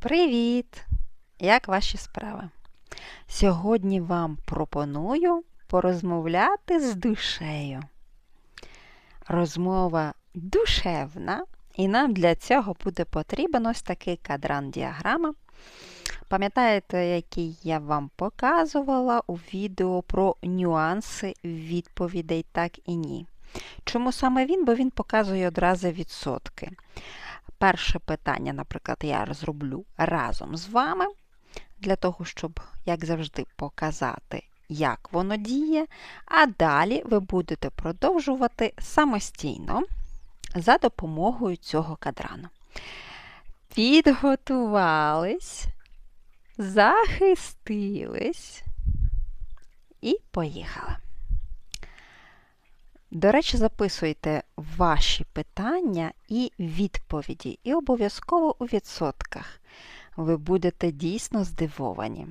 Привіт! Як ваші справи? Сьогодні вам пропоную порозмовляти з душею. Розмова душевна, і нам для цього буде потрібен ось такий кадран діаграма. Пам'ятаєте, який я вам показувала у відео про нюанси відповідей так і ні. Чому саме він? Бо він показує одразу відсотки. Перше питання, наприклад, я розроблю разом з вами, для того, щоб, як завжди, показати, як воно діє. А далі ви будете продовжувати самостійно за допомогою цього кадрану. Підготувались, захистились і поїхали. До речі, записуйте ваші питання і відповіді, і обов'язково у відсотках. Ви будете дійсно здивовані.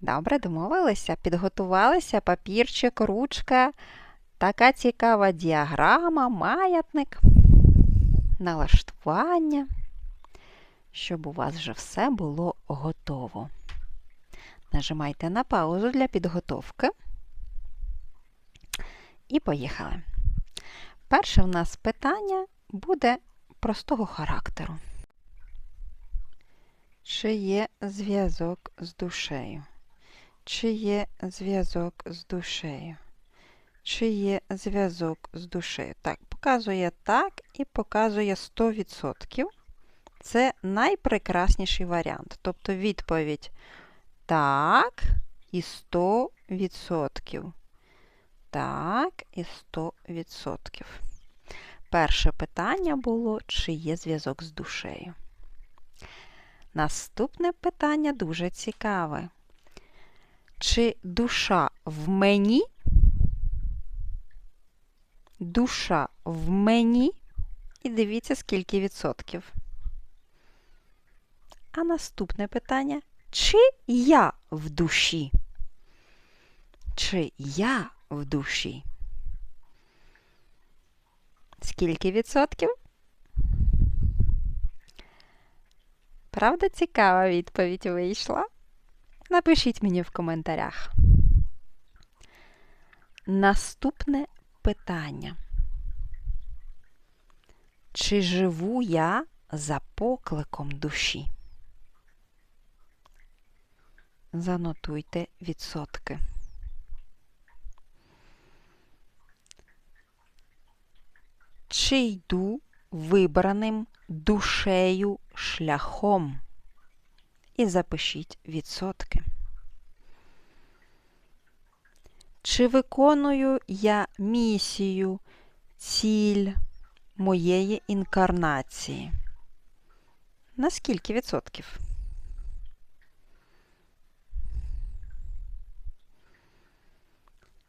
Добре, домовилися, підготувалися папірчик, ручка, така цікава діаграма, маятник, налаштування, щоб у вас вже все було готово. Нажимайте на паузу для підготовки. І поїхали. Перше в нас питання буде простого характеру. Чи є зв'язок з душею? Чи є зв'язок з душею? Чи є зв'язок з душею? Так, показує так і показує 100%. Це найпрекрасніший варіант. Тобто відповідь так і 100%. Так, і 100%. Перше питання було, чи є зв'язок з душею. Наступне питання дуже цікаве. Чи душа в мені? Душа в мені? І дивіться, скільки відсотків. А наступне питання: чи я в душі? Чи я в душі? Скільки відсотків? Правда, цікава відповідь вийшла? Напишіть мені в коментарях. Наступне питання. Чи живу я за покликом душі? Занотуйте відсотки. Чи йду вибраним душею шляхом? І запишіть відсотки. Чи виконую я місію, ціль моєї інкарнації? На скільки відсотків?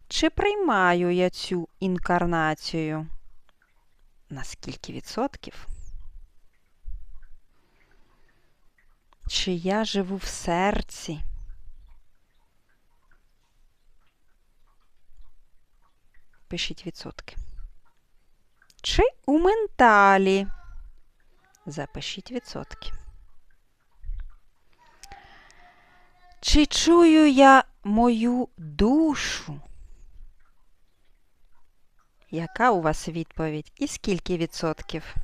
Чи приймаю я цю інкарнацію? На скільки відсотків? Чи я живу в серці? Пишіть відсотки. Чи у менталі? Запишіть відсотки. Чи чую я мою душу? Яка у вас відповідь? І скільки відсотків?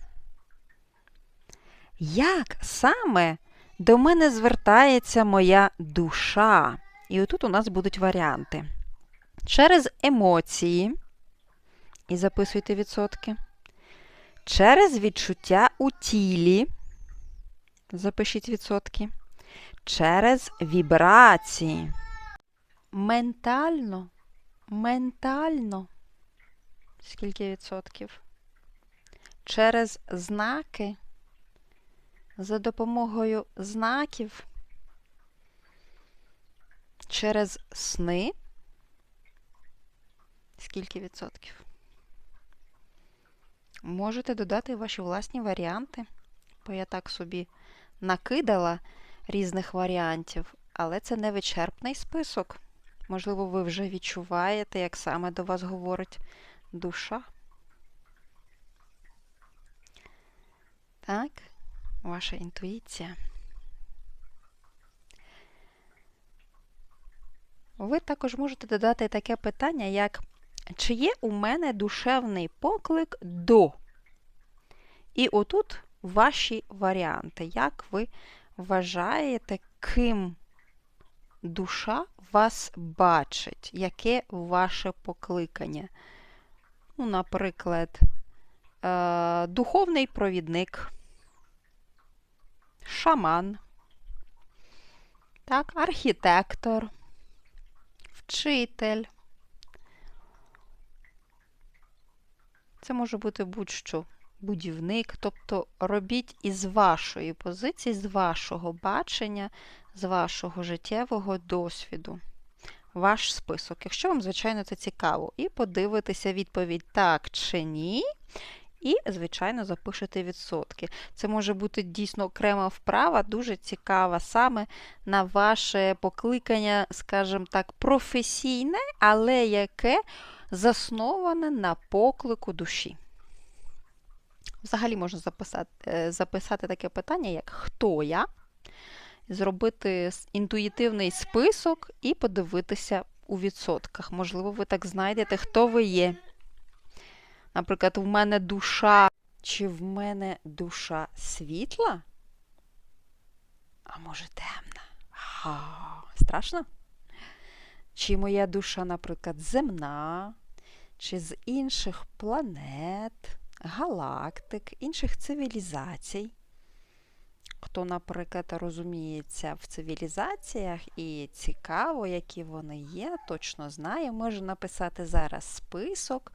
Як саме до мене звертається моя душа? І отут у нас будуть варіанти. Через емоції. І записуйте відсотки. Через відчуття у тілі. Запишіть відсотки. Через вібрації. Ментально. Ментально. Скільки відсотків? Через знаки. За допомогою знаків. Через сни. Скільки відсотків? Можете додати ваші власні варіанти, бо я так собі накидала різних варіантів, але це не вичерпний список. Можливо, ви вже відчуваєте, як саме до вас говорить душа. Так, ваша інтуїція. Ви також можете додати таке питання, як чи є у мене душевний поклик до? І отут ваші варіанти. Як ви вважаєте, ким душа вас бачить? Яке ваше покликання? Ну, Наприклад, е, духовний провідник, шаман, так, архітектор, вчитель. Це може бути будь-що будівник, тобто робіть із вашої позиції, з вашого бачення, з вашого життєвого досвіду. Ваш список, якщо вам, звичайно, це цікаво, і подивитися відповідь так чи ні. І, звичайно, запишете відсотки. Це може бути дійсно окрема вправа, дуже цікава саме на ваше покликання, скажімо так, професійне, але яке засноване на поклику душі. Взагалі можна записати, е, записати таке питання, як хто я, зробити інтуїтивний список і подивитися у відсотках. Можливо, ви так знайдете, хто ви є. Наприклад, в мене душа, чи в мене душа світла? А може, темна? А, страшно? Чи моя душа, наприклад, земна, чи з інших планет, галактик, інших цивілізацій? Хто, наприклад, розуміється в цивілізаціях і цікаво, які вони є, точно знає, може написати зараз список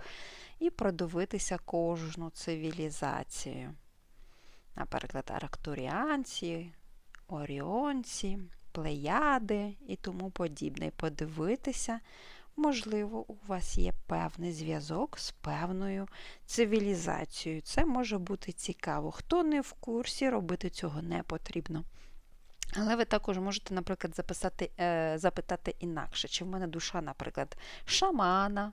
і продивитися кожну цивілізацію. Наприклад, арктуріанці, оріонці, плеяди і тому подібне. Подивитися, можливо, у вас є певний зв'язок з певною цивілізацією. Це може бути цікаво. Хто не в курсі, робити цього не потрібно. Але ви також можете, наприклад, записати, е, запитати інакше, чи в мене душа, наприклад, шамана,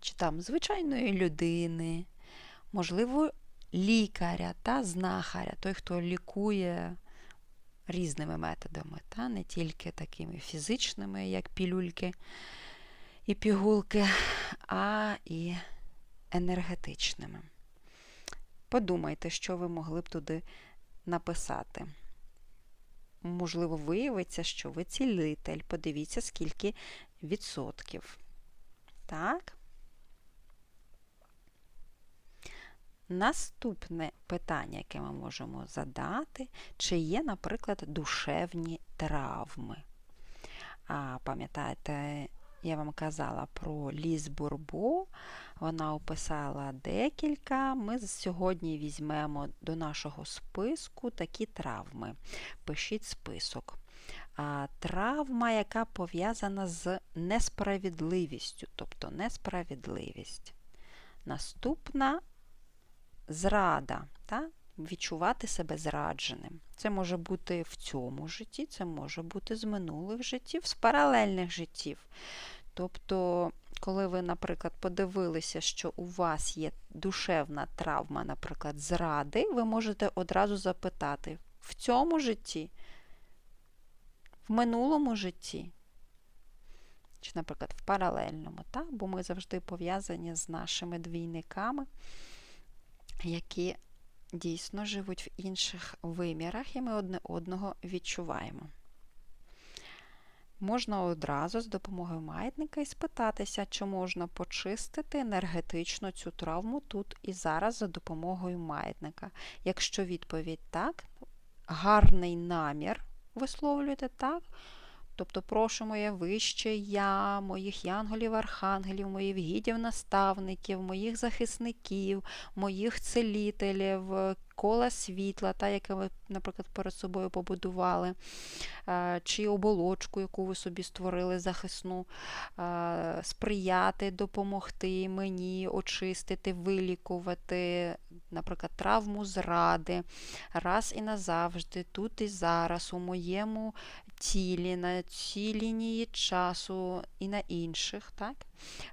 чи там звичайної людини, можливо, лікаря та знахаря, той, хто лікує різними методами, та не тільки такими фізичними, як пілюльки і пігулки, а і енергетичними. Подумайте, що ви могли б туди написати. Можливо, виявиться, що ви цілитель. Подивіться, скільки відсотків. Так. Наступне питання, яке ми можемо задати, чи є, наприклад, душевні травми. А Пам'ятаєте, я вам казала про Ліз Бурбо, вона описала декілька. Ми сьогодні візьмемо до нашого списку такі травми. Пишіть список. Травма, яка пов'язана з несправедливістю, тобто несправедливість. Наступна зрада, та? Відчувати себе зрадженим. Це може бути в цьому житті, це може бути з минулих життів, з паралельних життів. Тобто, коли ви, наприклад, подивилися, що у вас є душевна травма, наприклад, зради, ви можете одразу запитати, в цьому житті, в минулому житті, чи, наприклад, в паралельному, так? бо ми завжди пов'язані з нашими двійниками які дійсно живуть в інших вимірах, і ми одне одного відчуваємо. Можна одразу з допомогою маятника і спитатися, чи можна почистити енергетично цю травму тут і зараз за допомогою маятника. Якщо відповідь так, гарний намір висловлюєте так, Тобто, прошу моє вище я, моїх янголів-архангелів, моїх гідів-наставників, моїх захисників, моїх целітелів, кола світла, та, яке ви, наприклад, перед собою побудували, е, чи оболочку, яку ви собі створили захисну, е, сприяти, допомогти мені, очистити, вилікувати, наприклад, травму зради, раз і назавжди, тут і зараз, у моєму тілі, на цій лінії часу і на інших, так?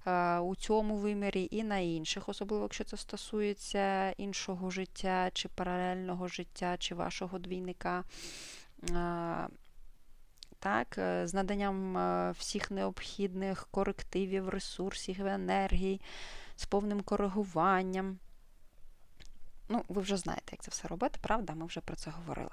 Е, у цьому вимірі і на інших, особливо якщо це стосується іншого життя, чи паралельного життя, чи вашого двійника. Е, Так, е, з наданням всіх необхідних корективів, ресурсів, енергій, з повним коригуванням. Ну, ви вже знаєте, як це все робити, правда? Ми вже про це говорили.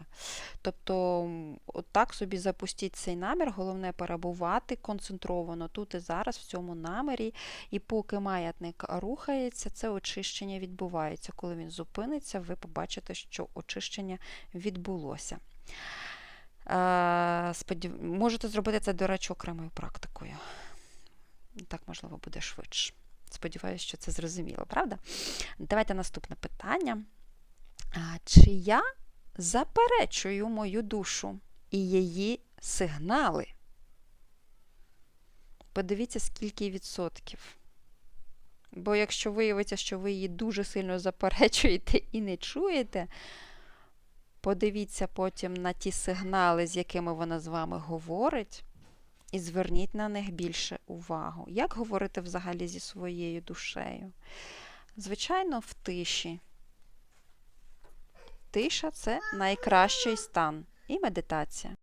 Тобто, отак собі запустіть цей намір, головне перебувати концентровано тут і зараз, в цьому намірі. І поки маятник рухається, це очищення відбувається. Коли він зупиниться, ви побачите, що очищення відбулося. Е. Можете зробити це, до речі, окремою практикою. Так, можливо, буде швидше. Сподіваюся, що це зрозуміло, правда? Давайте наступне питання. Чи я заперечую мою душу і її сигнали? Подивіться, скільки відсотків. Бо якщо виявиться, що ви її дуже сильно заперечуєте і не чуєте, подивіться потім на ті сигнали, з якими вона з вами говорить, і зверніть на них більше увагу. Як говорити взагалі зі своєю душею? Звичайно, в тиші. Тиша це найкращий стан і медитація.